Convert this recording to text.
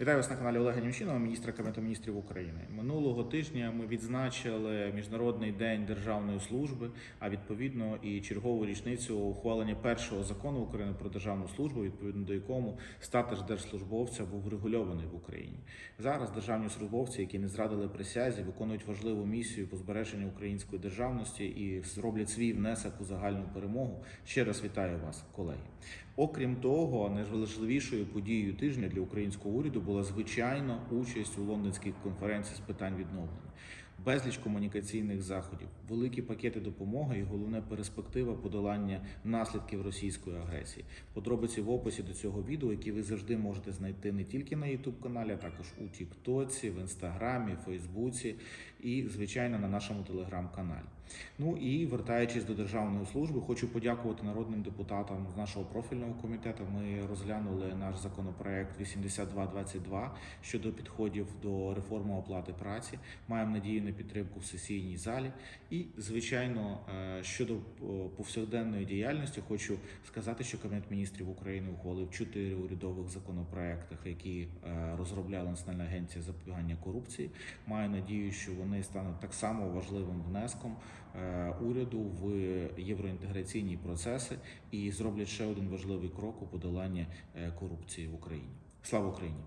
Вітаю вас на каналі Олега Німчинова, міністра Кабінету міністрів України. Минулого тижня ми відзначили Міжнародний день державної служби, а відповідно і чергову річницю ухвалення першого закону України про державну службу, відповідно до якому статус держслужбовця був врегульований в Україні. Зараз державні службовці, які не зрадили присязі, виконують важливу місію по збереженню української державності і зроблять свій внесок у загальну перемогу. Ще раз вітаю вас, колеги. Окрім того, найважливішою подією тижня для українського уряду була звичайно участь у лондонській конференції з питань відновлення. Безліч комунікаційних заходів, великі пакети допомоги і головне перспектива подолання наслідків російської агресії. Подробиці в описі до цього відео, які ви завжди можете знайти не тільки на youtube каналі, а також у Тіктоці, в Інстаграмі, Фейсбуці і, звичайно, на нашому телеграм-каналі. Ну і вертаючись до державної служби, хочу подякувати народним депутатам з нашого профільного комітету. Ми розглянули наш законопроект 8222 щодо підходів до реформи оплати праці. Маємо надію на підтримку в сесійній залі. І, звичайно, е, щодо повсякденної діяльності, хочу сказати, що Кабінет міністрів України ухвалив чотири урядових законопроекти, які е, розробляла Національна агенція запобігання корупції. Маю надію, що вони стануть так само важливим внеском е, уряду в євроінтеграційні процеси і зроблять ще один важливий крок у подоланні корупції в Україні. Слава Україні!